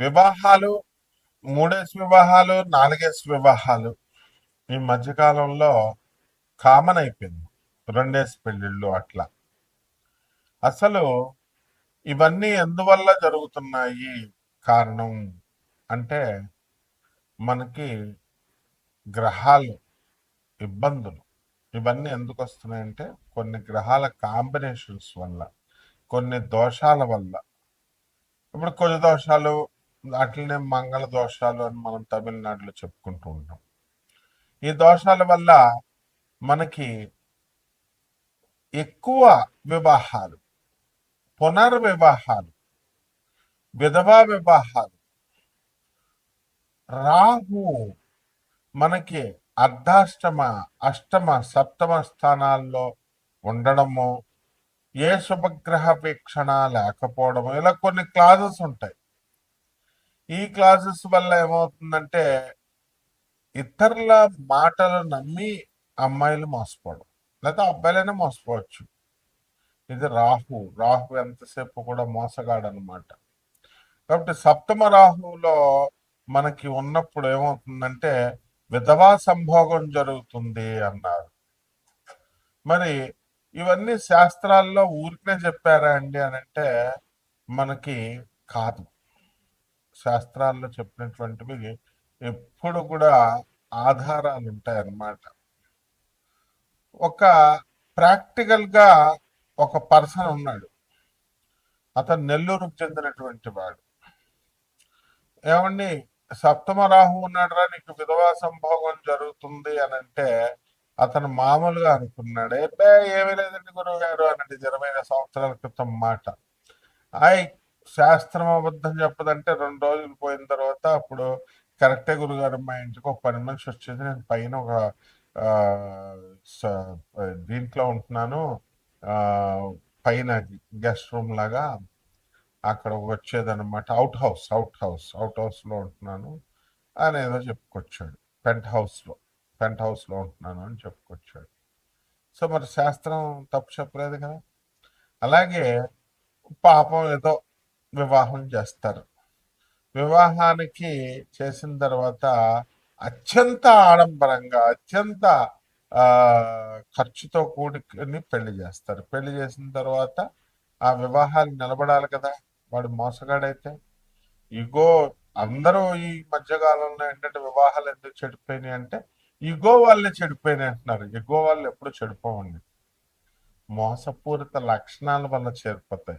వివాహాలు మూడేసి వివాహాలు నాలుగేసి వివాహాలు ఈ మధ్యకాలంలో కామన్ అయిపోయింది. రెండేసి పెళ్ళిళ్ళు అట్లా. అసలు ఇవన్నీ ఎందువల్ల జరుగుతున్నాయి కారణం అంటే మనకి గ్రహాలు ఇబ్బందులు ఇవన్నీ ఎందుకు వస్తున్నాయంటే కొన్ని గ్రహాల కాంబినేషన్స్ వల్ల కొన్ని దోషాల వల్ల. ఇప్పుడు కుజ దోషాలు అట్లనే మంగళ దోషాలు అని మనం తమిళనాడులో చెప్పుకుంటూ ఉంటాం. ఈ దోషాల వల్ల మనకి ఎక్కువ వివాహాలు పునర్వివాహాలు విధవా వివాహాలు రాహు మనకి అర్ధాష్టమ అష్టమ సప్తమ స్థానాల్లో ఉండడము ఏ శుభగ్రహ వీక్షణ లేకపోవడము ఇలా కొన్ని క్లాజెస్ ఉంటాయి. ఈ క్లాసెస్ వల్ల ఏమవుతుందంటే ఇతరుల మాటలు నమ్మి అమ్మాయిలు మోసపోవడం లేదా అబ్బాయిలైనా మోసపోవచ్చు. ఇది రాహు రాహు ఎంతసేపు కూడా మోసగాడు అనమాట కాబట్టి సప్తమ రాహువులో మనకి ఉన్నప్పుడు ఏమవుతుందంటే విధవా సంభోగం జరుగుతుంది అన్నారు. మరి ఇవన్నీ శాస్త్రాల్లో ఊరికనే చెప్పారా అండి అని అంటే మనకి కాదు. శాస్త్రాల్లో చెప్పినటువంటివి ఎప్పుడు కూడా ఆధారాలు ఉంటాయన్నమాట ఒక ప్రాక్టికల్గా ఒక పర్సన్ ఉన్నాడు. అతను నెల్లూరుకు చెందినటువంటి వాడు. ఏమండి సప్తమ రాహు ఉన్నాడురా నీకు విధవా సంభోగం జరుగుతుంది అని అంటే అతను మామూలుగా అనుకున్నాడు ఏమీ లేదండి గురువు గారు అన్నది ఇరవై సంవత్సరాల క్రితం మాట. ఐ శాస్త్రం అబద్ధం చెప్పదంటే రెండు రోజులు పోయిన తర్వాత అప్పుడు కరెక్టే గురుగారు మా ఇంటికి ఒక పని మనిషి వచ్చేది నేను పైన ఒక దీంట్లో ఉంటున్నాను. పైన గెస్ట్ రూమ్ లాగా అక్కడ వచ్చేదన్నమాట. Out house out house out హౌస్లో ఉంటున్నాను అని ఏదో చెప్పుకొచ్చాడు. పెంట్ హౌస్లో పెంట్ హౌస్లో ఉంటున్నాను అని చెప్పుకొచ్చాడు. సో మరి శాస్త్రం తప్పు చెప్పలేదు కదా. అలాగే పాపం ఏదో వివాహం చేస్తారు. వివాహానికి చేసిన తర్వాత అత్యంత ఆడంబరంగా అత్యంత ఖర్చుతో కూడుకుని పెళ్ళి చేస్తారు. పెళ్ళి చేసిన తర్వాత ఆ వివాహాలు నిలబడాలి కదా. వాడు మోసగాడైతే. ఇగో అందరూ ఈ మధ్యకాలంలో ఏంటంటే వివాహాలు ఎందుకు చెడిపోయినాయి అంటే ఇగో వాళ్ళే చెడిపోయినాయి అంటున్నారు. ఇగో వాళ్ళు ఎప్పుడు చెడిపోవండి. మోసపూరిత లక్షణాల వల్ల చేరిపోతాయి.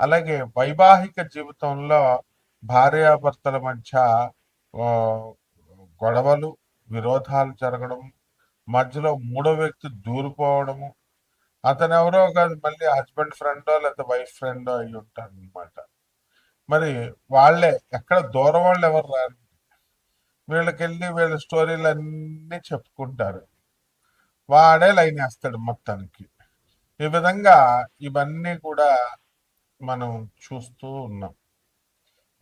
అలాగే వైవాహిక జీవితంలో భార్యాభర్తల మధ్య గొడవలు విరోధాలు జరగడం మధ్యలో మూడో వ్యక్తి దూరిపోవడము. అతను ఎవరో కాదు మళ్ళీ హస్బెండ్ ఫ్రెండో లేదా వైఫ్ ఫ్రెండో అయి ఉంటారు అనమాట మరి వాళ్ళే ఎక్కడ దూరం వాళ్ళు ఎవరు రారు. వీళ్ళకెళ్ళి వీళ్ళ స్టోరీలు అన్నీ చెప్పుకుంటారు. వాడే లైన్ వేస్తాడు మొత్తానికి. ఈ విధంగా ఇవన్నీ కూడా మనం చూస్తూ ఉన్నాం.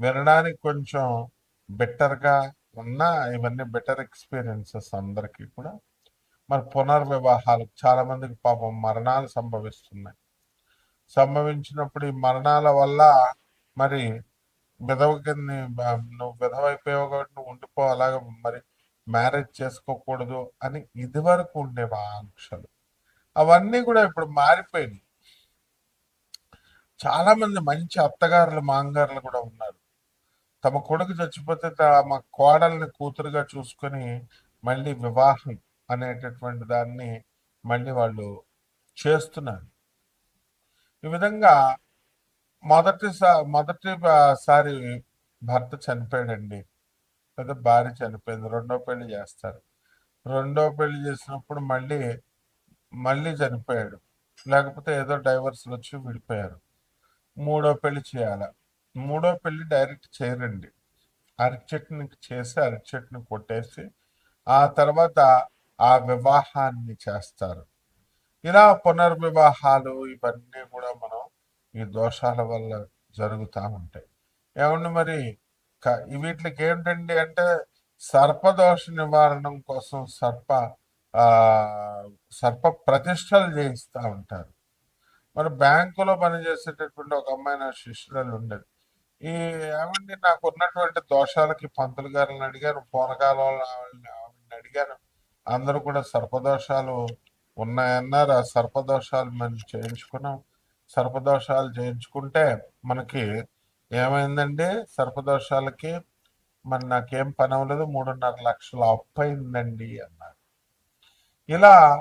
వినడానికి కొంచెం బెటర్గా ఉన్నా ఇవన్నీ బెటర్ ఎక్స్పీరియన్సెస్ అందరికీ కూడా. మరి పునర్వివాహాలు చాలా మందికి పాపం మరణాలు సంభవిస్తున్నాయి. సంభవించినప్పుడు ఈ మరణాల వల్ల మరి విధవ కింద నువ్వు విధవైపోయావు కాబట్టి నువ్వు ఉండిపో మరి మ్యారేజ్ చేసుకోకూడదు అని ఇదివరకు ఉండేవి ఆంక్షలు అవన్నీ కూడా ఇప్పుడు మారిపోయినాయి. చాలా మంది మంచి అత్తగారులు మాంగారులు కూడా ఉన్నారు. తమ కొడుకు చచ్చిపోతే తమ కోడల్ని కూతురుగా చూసుకొని మళ్ళీ వివాహం అనేటటువంటి దాన్ని మళ్ళీ వాళ్ళు చేస్తున్నారు. ఈ విధంగా మొదటిసారి మొదటిసారి భర్త చనిపోయాడండి. లేదా భార్య చనిపోయింది. రెండో పెళ్ళి చేస్తారు. రెండో పెళ్ళి చేసినప్పుడు మళ్ళీ మళ్ళీ చనిపోయాడు. లేకపోతే ఏదో డైవర్స్లు వచ్చి విడిపోయారు. మూడో పెళ్ళి చేయాల? మూడో పెళ్ళి డైరెక్ట్ చేయరండి. అరటి చేసి అరటి కొట్టేసి ఆ తర్వాత ఆ వివాహాన్ని చేస్తారు. ఇలా పునర్వివాహాలు ఇవన్నీ కూడా మనం ఈ దోషాల వల్ల జరుగుతూ ఉంటాయి. ఏమండి మరి? వీటికి ఏంటండి అంటే సర్పదోష నివారణం కోసం సర్ప సర్ప ప్రతిష్టలు చేయిస్తూ ఉంటారు. మరి బ్యాంకులో పనిచేసేటటువంటి ఒక అమ్మాయి నా శిష్యురాలు ఉండేది. ఈ ఏమండి నాకు ఉన్నటువంటి దోషాలకి పంతులు గారిని అడిగాను పూనకాలంలో ఆవిడని ఆవిడని అడిగాను. అందరూ కూడా సర్పదోషాలు ఉన్నాయన్నారు. ఆ సర్పదోషాలు మనం చేయించుకున్నాం. సర్పదోషాలు చేయించుకుంటే మనకి ఏమైందండి? సర్పదోషాలకి మరి నాకేం పని అవ్వలేదు మూడున్నర లక్షలు అప్పు అయిందండి అన్నారు. ఇలా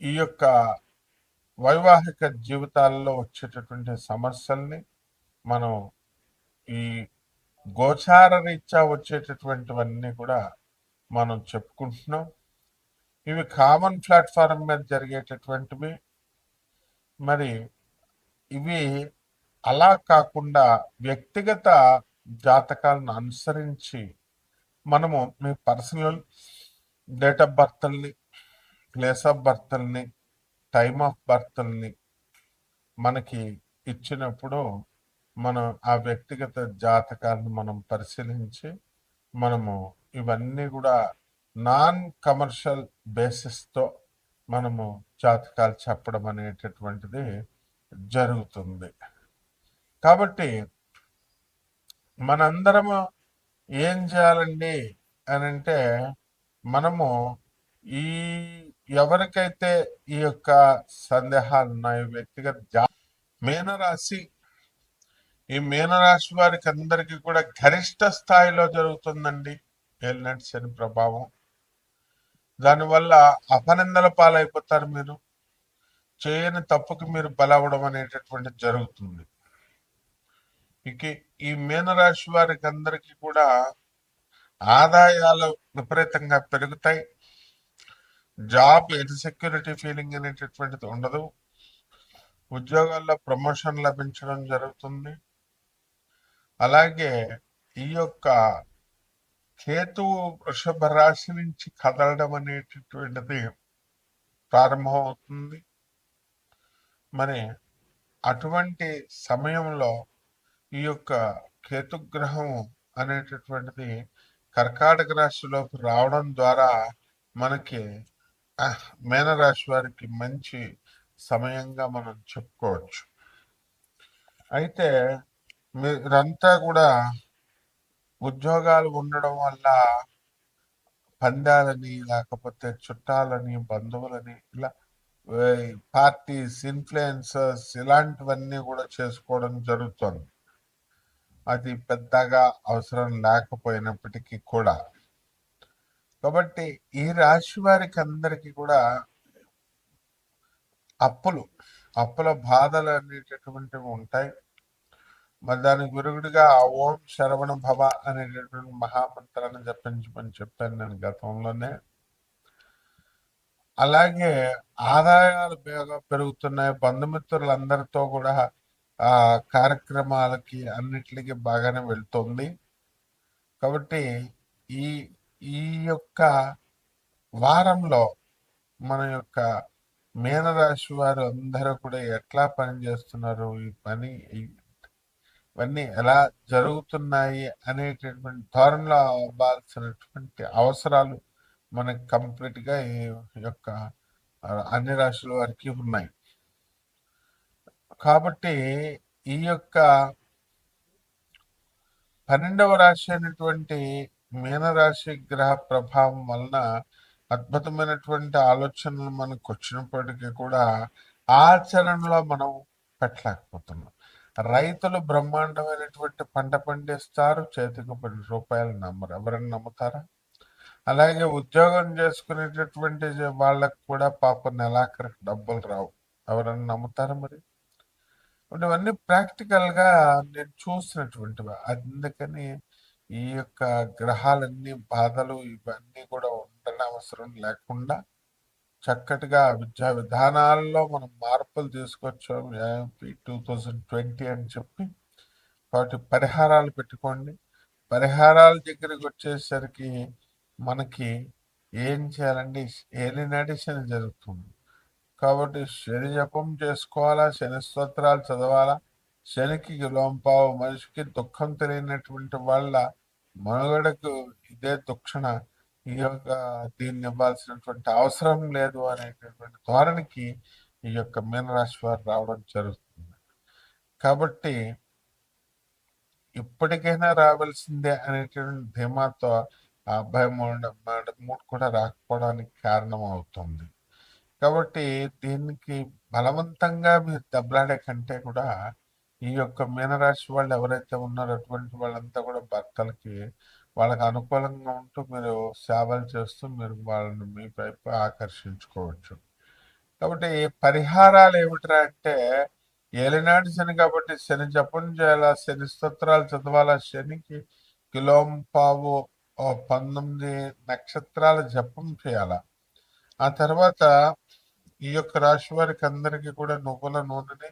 ఈ యొక్క వైవాహిక జీవితాల్లో వచ్చేటటువంటి సమస్యల్ని మనం ఈ గోచార రీత్యా వచ్చేటటువంటివన్నీ కూడా మనం చెప్పుకుంటున్నాం. ఇవి కామన్ ప్లాట్ఫారం మీద జరిగేటటువంటివి. మరి ఇవి అలా కాకుండా వ్యక్తిగత జాతకాలను అనుసరించి మనము మీ పర్సనల్ డేట్ ఆఫ్ బర్త్ల్ని ప్లేస్ ఆఫ్ బర్త్ల్ని టైమ్ ఆఫ్ బర్త్ల్ని మనకి ఇచ్చినప్పుడు మనం ఆ వ్యక్తిగత జాతకాలను మనం పరిశీలించి మనము ఇవన్నీ కూడా నాన్ కమర్షియల్ బేసిస్తో మనము జాతకాలు చెప్పడం అనేటటువంటిది జరుగుతుంది. కాబట్టి మనందరము ఏం చేయాలండి అని అంటే మనము ఈ ఎవరికైతే ఈ యొక్క సందేహాలు ఉన్నాయో వ్యక్తిగత జా మీనరాశి ఈ మీనరాశి వారికి అందరికీ కూడా గరిష్ట స్థాయిలో జరుగుతుందండి. ఏలినటి శని ప్రభావం. దానివల్ల అపనిందల పాలైపోతారు మీరు. చేయని తప్పుకి మీరు బలవడం అనేటటువంటి జరుగుతుంది. ఇక ఈ మీనరాశి వారికి అందరికీ కూడా ఆదాయాలు విపరీతంగా పెరుగుతాయి. జాబ్ ఇన్సెక్యూరిటీ ఫీలింగ్ అనేటటువంటిది ఉండదు. ఉద్యోగాల్లో ప్రమోషన్ లభించడం జరుగుతుంది. అలాగే ఈ యొక్క కేతు వృషభ రాశి నుంచి కదలడం అనేటటువంటిది ప్రారంభమవుతుంది. మరి అటువంటి సమయంలో ఈ యొక్క కేతుగ్రహం అనేటటువంటిది కర్కాటక రాశిలోకి రావడం ద్వారా మనకి మేనరాశి వారికి మంచి సమయంగా మనం చెప్పుకోవచ్చు. అయితే మీరంతా కూడా ఉద్యోగాలు ఉండడం వల్ల పందాలని లేకపోతే చుట్టాలని బంధువులని ఇలా పార్టీస్ ఇన్ఫ్లుయెన్సర్స్ ఇలాంటివన్నీ కూడా చేసుకోవడం జరుగుతుంది. అది పెద్దగా అవసరం లేకపోయినప్పటికీ కూడా. కాబట్టి ఈ రాశి వారికి అందరికీ కూడా అప్పులు అప్పుల బాధలు అనేటటువంటివి ఉంటాయి. మరి దానికి గురుగుడిగా ఓం శరవణ భవ అనేటటువంటి మహామంత్రాన్ని జపించమని చెప్పాను నేను గతంలోనే. అలాగే ఆదాయాలు బాగా పెరుగుతున్నాయి. బంధుమిత్రులందరితో కూడా ఆ కార్యక్రమాలకి అన్నిటికీ బాగానే వెళ్తుంది. కాబట్టి ఈ ఈ యొక్క వారంలో మన యొక్క మీనరాశి వారు అందరూ కూడా ఎట్లా పని చేస్తున్నారు? ఈ పని ఇవన్నీ ఎలా జరుగుతున్నాయి? అనేటటువంటి ధోరణిలో అవ్వాల్సినటువంటి అవసరాలు మనకి కంప్లీట్గా ఈ యొక్క అన్ని రాశుల వారికి ఉన్నాయి. కాబట్టి ఈ యొక్క పన్నెండవ రాశి అయినటువంటి మీనరాశి గ్రహ ప్రభావం వలన అద్భుతమైనటువంటి ఆలోచనలు మనకు వచ్చినప్పటికీ కూడా ఆచరణలో మనం పెట్టలేకపోతున్నాం. రైతులు బ్రహ్మాండమైనటువంటి పంట పండిస్తారు చేతికి పది రూపాయలు నమ్మరు. ఎవరైనా నమ్ముతారా? అలాగే ఉద్యోగం చేసుకునేటటువంటి వాళ్ళకు కూడా పాప నెలాఖరికి డబ్బులు రావు. ఎవరైనా నమ్ముతారా మరి? ఇవన్నీ ప్రాక్టికల్గా నేను చూసినటువంటివి. అందుకని ఈ యొక్క గ్రహాలన్నీ బాధలు ఇవన్నీ కూడా ఉండని అవసరం లేకుండా చక్కటిగా విద్యా విధానాల్లో మనం మార్పులు తీసుకొచ్చాం. ఏఎంపీ టూ థౌజండ్ ట్వంటీ అని చెప్పి. కాబట్టి పరిహారాలు పెట్టుకోండి. పరిహారాల దగ్గరికి వచ్చేసరికి మనకి ఏం చేయాలండి? ఏలినాటి శని జరుగుతుంది. కాబట్టి శని జపం చేసుకోవాలా? శని స్తోత్రాలు చదవాలా? శనికి లోంపావు మనిషికి దుఃఖం తెలియనటువంటి వాళ్ళ మనుగడకు ఇదే దుక్షణ. ఈ యొక్క దీన్ని ఇవ్వాల్సినటువంటి అవసరం లేదు అనేటటువంటి ధోరణికి ఈ యొక్క మీనరాశి వారు రావడం జరుగుతుంది. కాబట్టి ఇప్పటికైనా రావాల్సిందే అనేటువంటి ధీమాతో ఆ అబ్బాయి మూడు మూడు కూడా రాకపోవడానికి కారణం అవుతుంది. కాబట్టి దీనికి బలవంతంగా మీరు దెబ్బలాడే కంటే కూడా ఈ యొక్క మీనరాశి వాళ్ళు ఎవరైతే ఉన్నారో అటువంటి వాళ్ళంతా కూడా భర్తలకి వాళ్ళకి అనుకూలంగా ఉంటూ మీరు సేవలు చేస్తూ మీరు వాళ్ళని మీ వైపు ఆకర్షించుకోవచ్చు. కాబట్టి పరిహారాలు ఏమిట్రా అంటే ఏలినాటి శని కాబట్టి శని జపం చేయాలా శని స్తోత్రాలు చదవాలా శనికి కిలోం పావు ఓ పంతొమ్మిది నక్షత్రాల జపం చేయాలా. ఆ తర్వాత ఈ యొక్క రాశి వారికి అందరికీ కూడా నువ్వుల నూనెని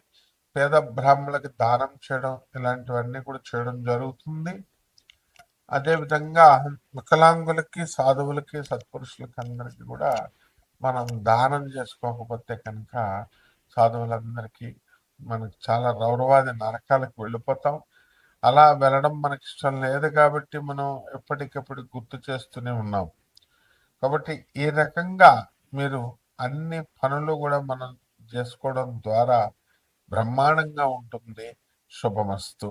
పేద బ్రాహ్మణులకి దానం చేయడం ఇలాంటివన్నీ కూడా చేయడం జరుగుతుంది. అదేవిధంగా వికలాంగులకి సాధువులకి సత్పురుషులకి అందరికీ కూడా మనం దానం చేసుకోకపోతే కనుక సాధువులందరికీ మనకు చాలా రౌరవాది నరకాలకు వెళ్ళిపోతాం. అలా వెళ్ళడం మనకి ఇష్టం లేదు కాబట్టి మనం ఎప్పటికప్పుడు గుర్తు చేస్తూనే ఉన్నాం. కాబట్టి ఈ రకంగా మీరు అన్ని పనులు కూడా మనం చేసుకోవడం ద్వారా బ్రహ్మాండంగా ఉంటుంది శుభమస్తు.